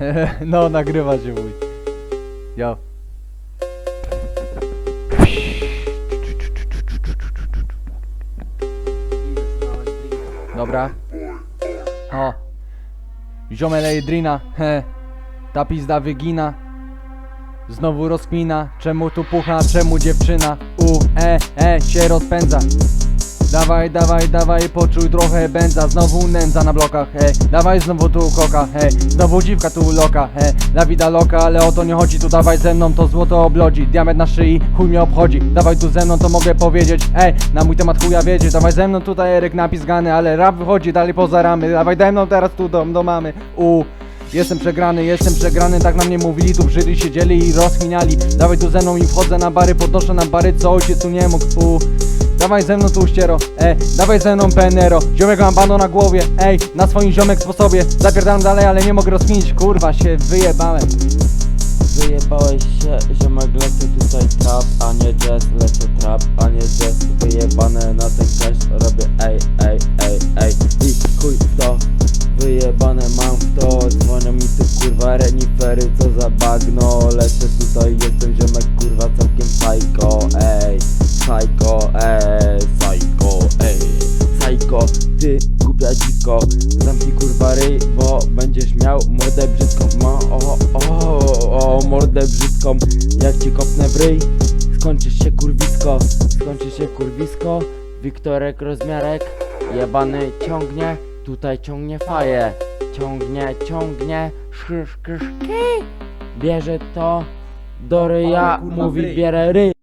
no, nagrywa się mój. Yo. Dobra. O. Ziomele drina, he. Ta pizda wygina. Znowu rozkmina, czemu tu pucha, czemu dziewczyna U, e, e, się rozpędza Dawaj, dawaj, dawaj, poczuj trochę będza Znowu nędza na blokach, he. Dawaj znowu tu koka, he. Znowu dziwka tu loka, he. La vida loka, ale o to nie chodzi Tu dawaj ze mną, to złoto oblodzi. Diament na szyi, chuj mnie obchodzi. Dawaj tu ze mną, to mogę powiedzieć Ej, na mój temat chuja wiedzieć. Dawaj ze mną, tutaj Eryk napisgany Ale rap wychodzi dalej poza ramy Dawaj ze mną teraz tu do, do mamy. U, Jestem przegrany, jestem przegrany, tak na mnie mówili, tu Żydzi siedzieli i rozchminiali Dawaj tu ze mną i wchodzę na bary, podnoszę na bary, co ojciec tu nie mógł, u Dawaj ze mną tu ściero, e, dawaj ze mną penero. Ziomek mam bano na głowie, ej, na swoim ziomek sposobie Zapierdalam dalej, ale nie mogę rozkminić, kurwa się wyjebałem. Wyjebałeś się, ziomek lecę tutaj trap, a nie jazz, lecę trap, a nie jazz. Wyjebane na ten cash, robię ej, ej, ej, ej. I chuj to, wyjebane mam w to. Dzwonią mi tu kurwa renifery, co Psycho, ej, psycho, ej. Psycho, ty głupia dziwko Zamknij kurwa ryj, bo będziesz miał mordę brzydką. Ma, o, o, o, mordę brzydką. Jak ci kopnę w ryj, skończysz się kurwisko. Skończysz się kurwisko. Wiktorek rozmiarek Jebany ciągnie, tutaj ciągnie faję Ciągnie, ciągnie, szky, szky, szki Bierze to do ryja, mówi bierę ryj